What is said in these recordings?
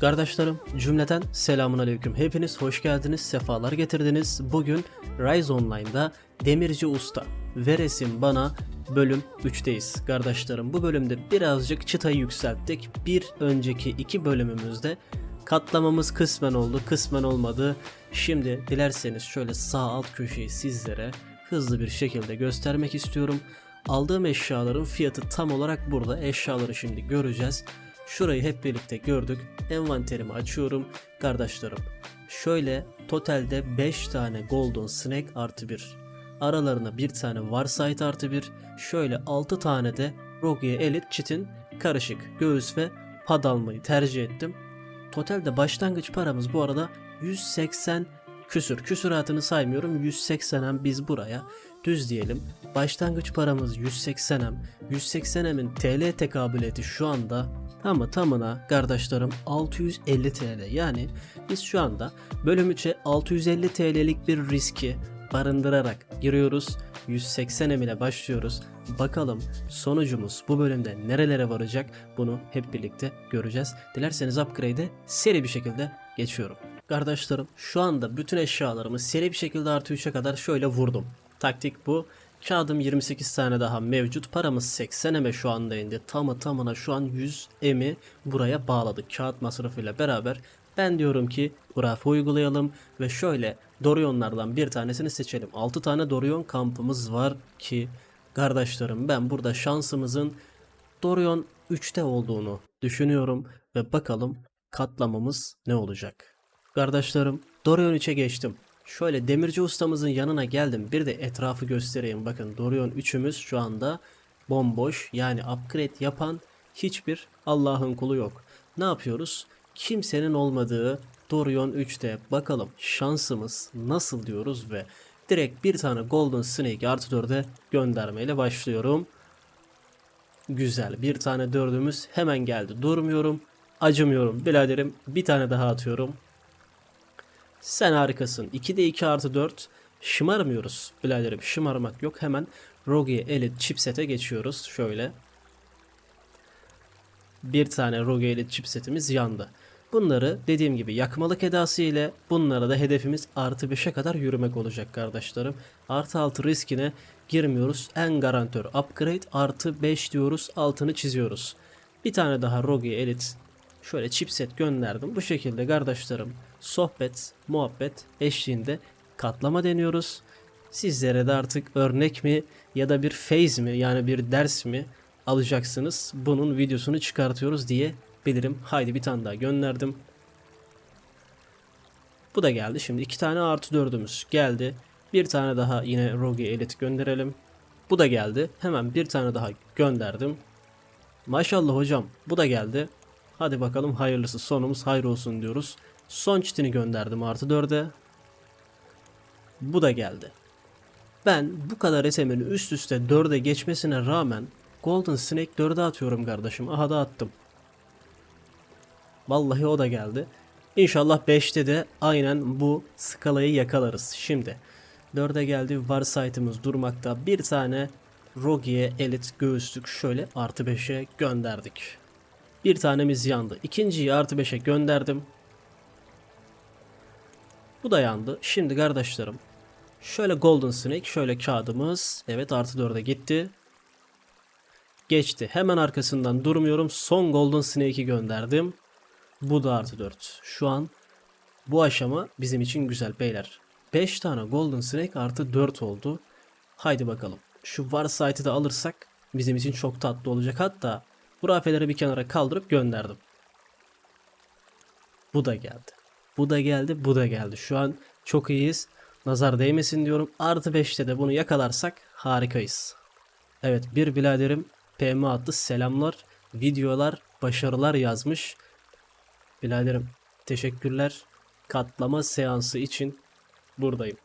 Kardeşlerim cümleten selamun aleyküm. Hepiniz hoş geldiniz, sefalar getirdiniz. Bugün Rise Online'da Demirci Usta ve Resim Bana bölüm 3'teyiz. Kardeşlerim bu bölümde birazcık çıtayı yükselttik. Bir önceki iki bölümümüzde katlamamız kısmen oldu, kısmen olmadı. Şimdi dilerseniz şöyle sağ alt köşeyi sizlere hızlı bir şekilde göstermek istiyorum. Aldığım eşyaların fiyatı tam olarak burada. Eşyaları şimdi göreceğiz. Şurayı hep birlikte gördük. Envanterimi açıyorum. Kardeşlerim şöyle totalde 5 tane golden snack artı 1. Aralarına bir tane Warsight artı 1. Şöyle 6 tane de Rogue Elite Cheat'in karışık göğüs ve pad almayı tercih ettim. Totalde başlangıç paramız bu arada 180 küsür. Küsuratını saymıyorum. 180'en biz buraya düz diyelim. Başlangıç paramız 180'em. 180'emin TL tekabületi şu anda tamı tamına kardeşlerim 650 TL. Yani biz şu anda bölüm 3'e 650 TL'lik bir riski barındırarak giriyoruz. 180 em ile başlıyoruz. Bakalım sonucumuz bu bölümde nerelere varacak bunu hep birlikte göreceğiz. Dilerseniz upgrade'e seri bir şekilde geçiyorum. Kardeşlerim şu anda bütün eşyalarımı seri bir şekilde artı 3'e kadar şöyle vurdum. Taktik bu. Kağıdım 28 tane daha mevcut. Paramız 80 eme şu anda indi. Tamı tamına şu an 100 emi buraya bağladık. Kağıt masrafıyla beraber ben diyorum ki grafe uygulayalım ve şöyle Dorionlardan bir tanesini seçelim. 6 tane Dorion kampımız var ki kardeşlerim ben burada şansımızın Dorion 3'te olduğunu düşünüyorum ve bakalım katlamamız ne olacak. Kardeşlerim Dorion 3'e geçtim. Şöyle demirci ustamızın yanına geldim. Bir de etrafı göstereyim. Bakın Dorion 3'ümüz şu anda bomboş. Yani upgrade yapan hiçbir Allah'ın kulu yok. Ne yapıyoruz? Kimsenin olmadığı Dorion 3'te bakalım şansımız nasıl diyoruz ve direkt bir tane Golden Snake artı 4'e göndermeyle başlıyorum. Güzel bir tane dördümüz hemen geldi. Durmuyorum. Acımıyorum biraderim. Bir tane daha atıyorum. Sen harikasın. 2'de 2 artı 4. Şımarmıyoruz biraderim. Şımarmak yok. Hemen Rogue Elite chipset'e geçiyoruz. Şöyle. Bir tane Rogue Elite chipsetimiz yandı. Bunları dediğim gibi yakmalık edası ile bunlara da hedefimiz artı 5'e kadar yürümek olacak kardeşlerim. Artı 6 riskine girmiyoruz. En garantör upgrade artı 5 diyoruz. Altını çiziyoruz. Bir tane daha Rogue Elite şöyle chipset gönderdim. Bu şekilde kardeşlerim sohbet, muhabbet eşliğinde katlama deniyoruz. Sizlere de artık örnek mi ya da bir phase mi yani bir ders mi alacaksınız. Bunun videosunu çıkartıyoruz diye bilirim. Haydi bir tane daha gönderdim. Bu da geldi. Şimdi iki tane artı dördümüz geldi. Bir tane daha yine Rogue Elite gönderelim. Bu da geldi. Hemen bir tane daha gönderdim. Maşallah hocam bu da geldi. Hadi bakalım hayırlısı sonumuz hayır olsun diyoruz. Son çitini gönderdim artı 4'e. Bu da geldi. Ben bu kadar SM'in üst üste 4'e geçmesine rağmen Golden Snake 4'e atıyorum kardeşim. Aha da attım. Vallahi o da geldi. İnşallah 5'te de aynen bu skalayı yakalarız. Şimdi 4'e geldi. Warsight'ımız durmakta. Bir tane Rogue Elite göğüslük şöyle artı 5'e gönderdik. Bir tanemiz yandı. İkinciyi artı 5'e gönderdim. Bu da yandı. Şimdi kardeşlerim şöyle Golden Snake şöyle kağıdımız. Evet artı 4'e gitti. Geçti. Hemen arkasından durmuyorum. Son Golden Snake'i gönderdim. Bu da artı 4. Şu an bu aşama bizim için güzel beyler. 5 tane Golden Snake artı 4 oldu. Haydi bakalım. Şu Warsight'ı da alırsak bizim için çok tatlı olacak. Hatta bu rafeleri bir kenara kaldırıp gönderdim. Bu da geldi. Bu da geldi, bu da geldi. Şu an çok iyiyiz. Nazar değmesin diyorum. Artı 5'te de bunu yakalarsak harikayız. Evet bir biraderim PM attı. Selamlar, videolar, başarılar yazmış. Biraderim teşekkürler. Katlama seansı için buradayım.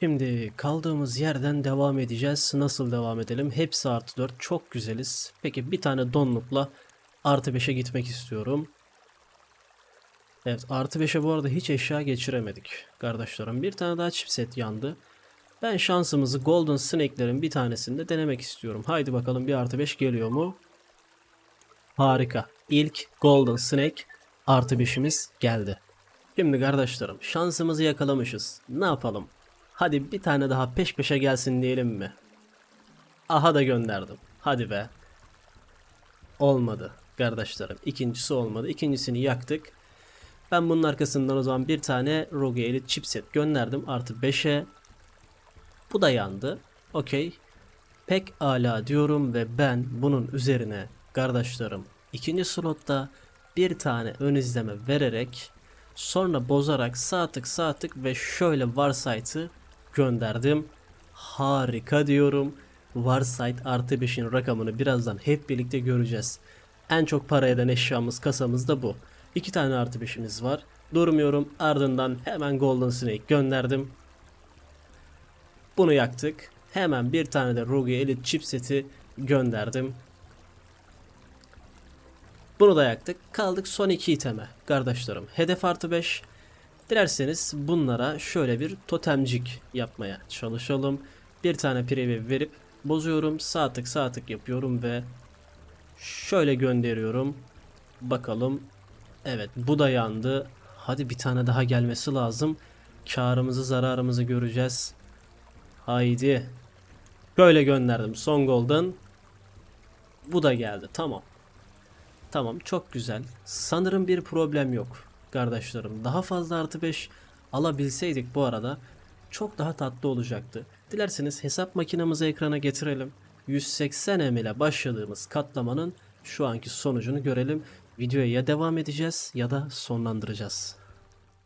Şimdi kaldığımız yerden devam edeceğiz. Nasıl devam edelim? Hepsi artı 4. Çok güzeliz. Peki bir tane donlukla artı 5'e gitmek istiyorum. Evet artı 5'e bu arada hiç eşya geçiremedik. Kardeşlerim bir tane daha chipset yandı. Ben şansımızı Golden Snake'lerin bir tanesinde denemek istiyorum. Haydi bakalım bir artı 5 geliyor mu? Harika. İlk Golden Snake artı 5'imiz geldi. Şimdi kardeşlerim şansımızı yakalamışız. Ne yapalım? Hadi bir tane daha peş peşe gelsin diyelim mi? Aha da gönderdim. Hadi be. Olmadı kardeşlerim. İkincisi olmadı. İkincisini yaktık. Ben bunun arkasından o zaman bir tane Rogue Elite chipset gönderdim. Artı 5'e. Bu da yandı. Okey. Pek ala diyorum ve ben bunun üzerine kardeşlerim ikinci slotta bir tane ön izleme vererek sonra bozarak sağ tık sağ tık ve şöyle Warsight'ı gönderdim. Harika diyorum. Warsight artı 5'in rakamını birazdan hep birlikte göreceğiz. En çok para eden eşyamız kasamızda bu. İki tane artı 5'imiz var. Durmuyorum ardından hemen Golden Snake gönderdim. Bunu yaktık. Hemen bir tane de Rogue Elite chipseti gönderdim. Bunu da yaktık. Kaldık son iki iteme. Kardeşlerim hedef artı 5. Dilerseniz bunlara şöyle bir totemcik yapmaya çalışalım. Bir tane preview verip bozuyorum. Sağ tık sağ tık yapıyorum ve şöyle gönderiyorum. Bakalım. Evet bu da yandı. Hadi bir tane daha gelmesi lazım. Karımızı zararımızı göreceğiz. Haydi. Böyle gönderdim. Son golden. Bu da geldi. Tamam. Tamam çok güzel. Sanırım bir problem yok. Kardeşlerim daha fazla artı 5 alabilseydik bu arada çok daha tatlı olacaktı. Dilerseniz hesap makinemizi ekrana getirelim. 180 M ile başladığımız katlamanın şu anki sonucunu görelim. Videoya ya devam edeceğiz ya da sonlandıracağız.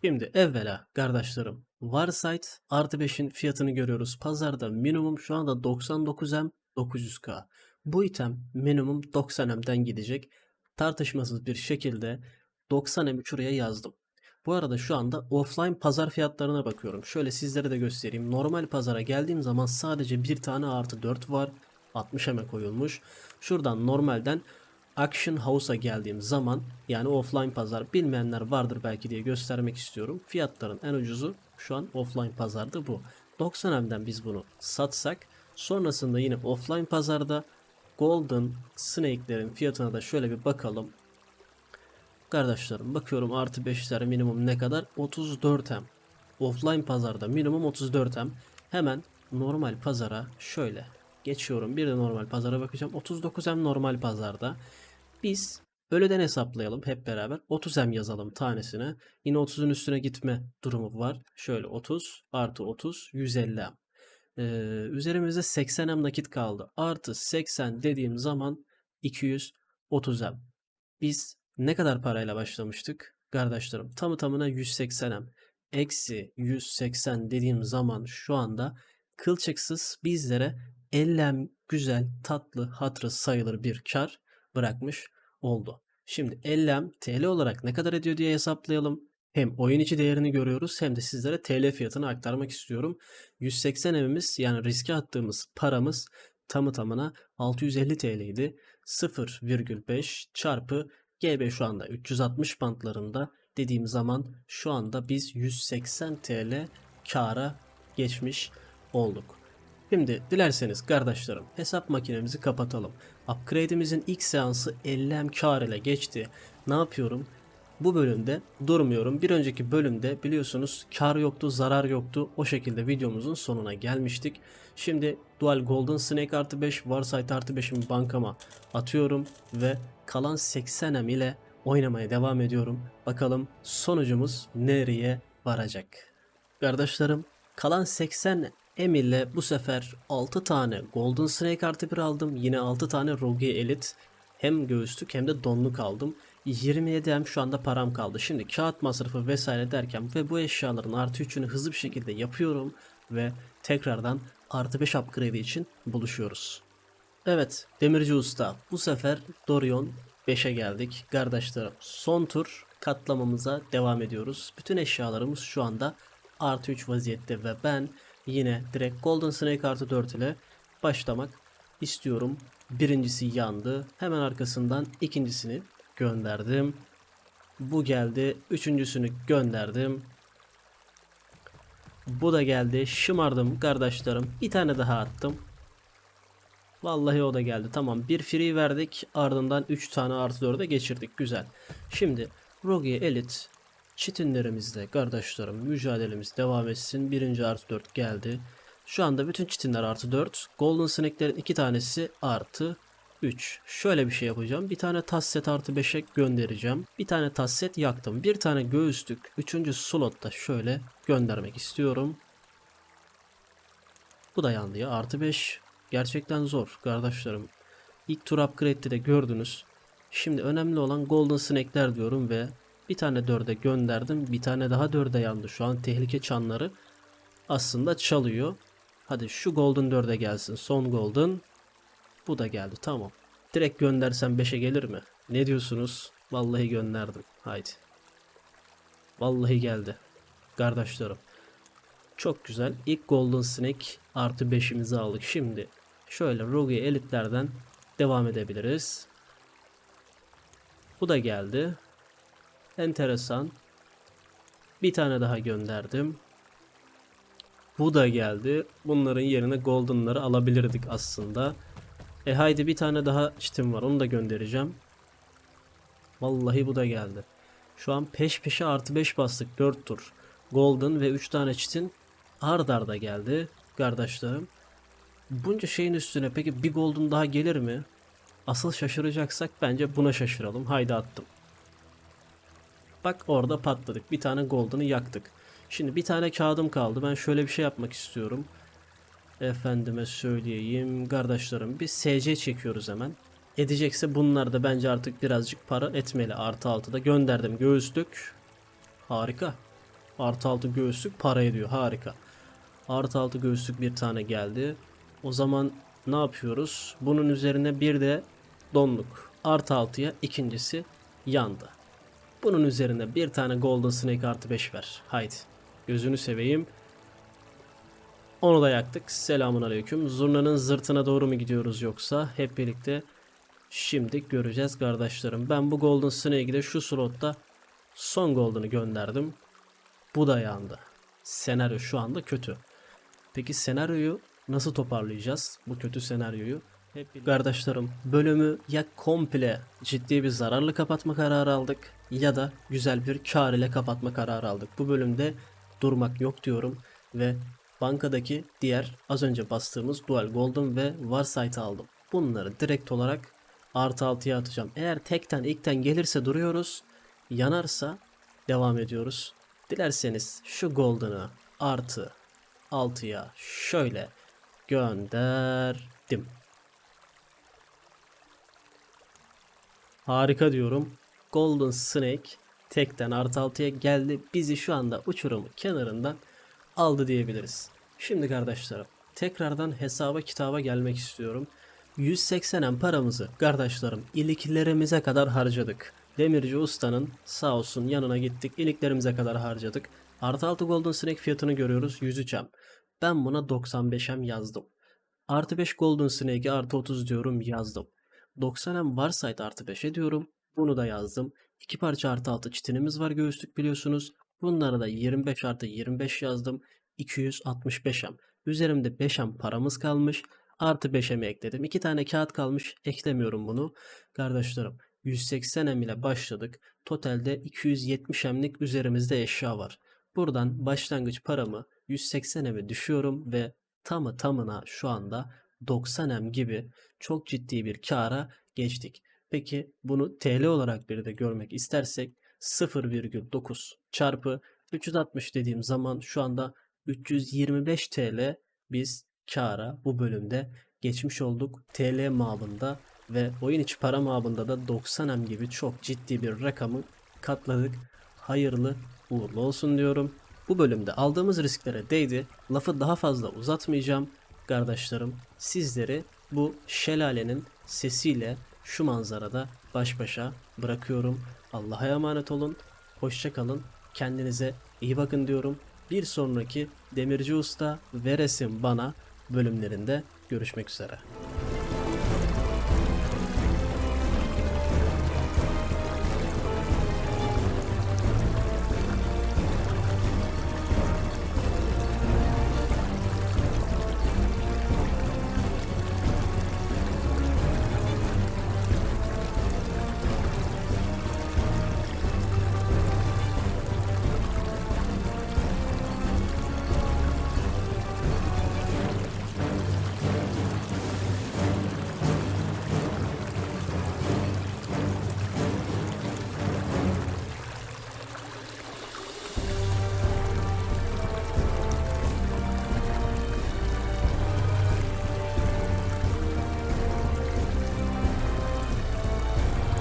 Şimdi evvela kardeşlerim Warsight artı 5'in fiyatını görüyoruz. Pazarda minimum şu anda 99M 900K. Bu item minimum 90M'den gidecek. Tartışmasız bir şekilde 90M şuraya yazdım. Bu arada şu anda offline pazar fiyatlarına bakıyorum. Şöyle sizlere de göstereyim. Normal pazara geldiğim zaman sadece bir tane artı 4 var. 60 eme koyulmuş. Şuradan normalden Action House'a geldiğim zaman yani offline pazar bilmeyenler vardır belki diye göstermek istiyorum. Fiyatların en ucuzu şu an offline pazarda bu. 90 M'den biz bunu satsak sonrasında yine offline pazarda Golden Snake'lerin fiyatına da şöyle bir bakalım. Kardeşlerim bakıyorum artı 5'ler minimum ne kadar? 34M. Offline pazarda minimum 34M. Hemen normal pazara şöyle geçiyorum. Bir de normal pazara bakacağım. 39M normal pazarda. Biz öyleden hesaplayalım hep beraber. 30M yazalım tanesine. Yine 30'un üstüne gitme durumu var. Şöyle 30 artı 30 150M. Ee, üzerimizde 80M nakit kaldı. Artı 80 dediğim zaman 230M. Biz ne kadar parayla başlamıştık? Kardeşlerim tamı tamına 180M. Eksi 180 dediğim zaman şu anda kılçıksız bizlere 50M güzel tatlı hatırı sayılır bir kar bırakmış oldu. Şimdi 50M TL olarak ne kadar ediyor diye hesaplayalım. Hem oyun içi değerini görüyoruz hem de sizlere TL fiyatını aktarmak istiyorum. 180 evimiz yani riske attığımız paramız tamı tamına 650 TL idi. 0,5 çarpı GB şu anda 360 bantlarında dediğim zaman şu anda biz 180 TL kara geçmiş olduk. Şimdi dilerseniz kardeşlerim hesap makinemizi kapatalım. Upgrade'imizin ilk seansı 50M kar ile geçti. Ne yapıyorum? Bu bölümde durmuyorum. Bir önceki bölümde biliyorsunuz kar yoktu, zarar yoktu. O şekilde videomuzun sonuna gelmiştik. Şimdi Dual Golden Snake artı 5, Warsight artı 5'imi bankama atıyorum ve kalan 80M ile oynamaya devam ediyorum. Bakalım sonucumuz nereye varacak? Kardeşlerim kalan 80 M ile bu sefer 6 tane Golden Snake artı 1 aldım. Yine 6 tane Rogue Elite hem göğüslük hem de donluk aldım. 27 M şu anda param kaldı. Şimdi kağıt masrafı vesaire derken ve bu eşyaların artı 3'ünü hızlı bir şekilde yapıyorum ve tekrardan artı 5 upgrade için buluşuyoruz. Evet Demirci Usta bu sefer Dorion 5'e geldik. Kardeşlerim son tur katlamamıza devam ediyoruz. Bütün eşyalarımız şu anda artı 3 vaziyette ve ben yine direkt Golden Snake artı 4 ile başlamak istiyorum. Birincisi yandı. Hemen arkasından ikincisini gönderdim. Bu geldi. Üçüncüsünü gönderdim. Bu da geldi. Şımardım kardeşlerim. Bir tane daha attım. Vallahi o da geldi. Tamam. Bir free verdik. Ardından 3 tane artı 4'e geçirdik. Güzel. Şimdi Rogue Elite çitinlerimizle kardeşlerim mücadelemiz devam etsin. Birinci artı 4 geldi. Şu anda bütün çitinler artı 4. Golden Snake'lerin iki tanesi artı 3. Şöyle bir şey yapacağım. Bir tane tasset artı 5'e göndereceğim. Bir tane tasset yaktım. Bir tane göğüslük. Üçüncü slotta şöyle göndermek istiyorum. Bu da yandı ya. Artı 5. Gerçekten zor kardeşlerim. İlk tur upgrade'de de gördünüz. Şimdi önemli olan Golden Snake'ler diyorum ve bir tane 4'e gönderdim. Bir tane daha 4'e yandı. Şu an tehlike çanları aslında çalıyor. Hadi şu Golden 4'e gelsin. Son Golden. Bu da geldi. Tamam. Direkt göndersem 5'e gelir mi? Ne diyorsunuz? Vallahi gönderdim. Haydi. Vallahi geldi. Kardeşlerim. Çok güzel. İlk Golden Snake artı 5'imizi aldık. Şimdi şöyle Rogue Elite'lerden devam edebiliriz. Bu da geldi. Enteresan. Bir tane daha gönderdim. Bu da geldi. Bunların yerine Golden'ları alabilirdik aslında. E haydi bir tane daha çitim var. Onu da göndereceğim. Vallahi bu da geldi. Şu an peş peşe artı 5 bastık. 4 tur. Golden ve 3 tane çitin ard arda geldi. Kardeşlerim. Bunca şeyin üstüne peki bir golden daha gelir mi? Asıl şaşıracaksak bence buna şaşıralım. Haydi attım. Bak orada patladık. Bir tane golden'ı yaktık. Şimdi bir tane kağıdım kaldı. Ben şöyle bir şey yapmak istiyorum. Efendime söyleyeyim. Kardeşlerim bir SC çekiyoruz hemen. Edecekse bunlar da bence artık birazcık para etmeli. Artı altıda gönderdim. Göğüslük. Harika. Artı altı göğüslük para ediyor. Harika. Artı altı göğüslük bir tane geldi. O zaman ne yapıyoruz? Bunun üzerine bir de donluk. Artı altıya ikincisi yandı. Bunun üzerine bir tane Golden Snake artı 5 ver. Haydi. Gözünü seveyim. Onu da yaktık. Selamun aleyküm. Zurnanın zırtına doğru mu gidiyoruz yoksa hep birlikte şimdi göreceğiz kardeşlerim. Ben bu Golden Snake'i de şu slotta son Golden'ı gönderdim. Bu da yandı. Senaryo şu anda kötü. Peki senaryoyu nasıl toparlayacağız? Bu kötü senaryoyu. Hep birlikte- Kardeşlerim bölümü ya komple ciddi bir zararlı kapatma kararı aldık ya da güzel bir kar ile kapatma kararı aldık. Bu bölümde durmak yok diyorum ve bankadaki diğer az önce bastığımız Dual Golden ve Warsight'ı aldım. Bunları direkt olarak artı altıya atacağım. Eğer tekten ilkten gelirse duruyoruz. Yanarsa devam ediyoruz. Dilerseniz şu Golden'ı artı 6'ya şöyle gönderdim. Harika diyorum. Golden Snake tekten artı 6'ya geldi. Bizi şu anda uçurumun kenarından aldı diyebiliriz. Şimdi kardeşlerim tekrardan hesaba kitaba gelmek istiyorum. 180'en paramızı kardeşlerim iliklerimize kadar harcadık. Demirci ustanın sağ olsun yanına gittik iliklerimize kadar harcadık. Artı 6 Golden Snake fiyatını görüyoruz 103'em. Ben buna 95'em yazdım. Artı 5 Golden Snake'e artı 30 diyorum yazdım. 90'em Warsight artı 5'e diyorum. Bunu da yazdım. İki parça artı 6 çitinimiz var göğüslük biliyorsunuz. Bunlara da 25 artı 25 yazdım. 265'em. Üzerimde 5'em paramız kalmış. Artı 5'emi ekledim. İki tane kağıt kalmış. Eklemiyorum bunu. Kardeşlerim 180'em ile başladık. Totalde 270'emlik üzerimizde eşya var. Buradan başlangıç paramı 180'eme düşüyorum ve tamı tamına şu anda 90'em gibi çok ciddi bir kâra geçtik. Peki bunu TL olarak bir de görmek istersek 0,9 çarpı 360 dediğim zaman şu anda 325 TL biz kâra bu bölümde geçmiş olduk TL mabında ve oyun içi para mabında da 90'em gibi çok ciddi bir rakamı katladık. Hayırlı uğurlu olsun diyorum. Bu bölümde aldığımız risklere değdi. Lafı daha fazla uzatmayacağım. Kardeşlerim sizleri bu şelalenin sesiyle şu manzarada baş başa bırakıyorum. Allah'a emanet olun. Hoşça kalın. Kendinize iyi bakın diyorum. Bir sonraki Demirci Usta ve Resim Bana bölümlerinde görüşmek üzere.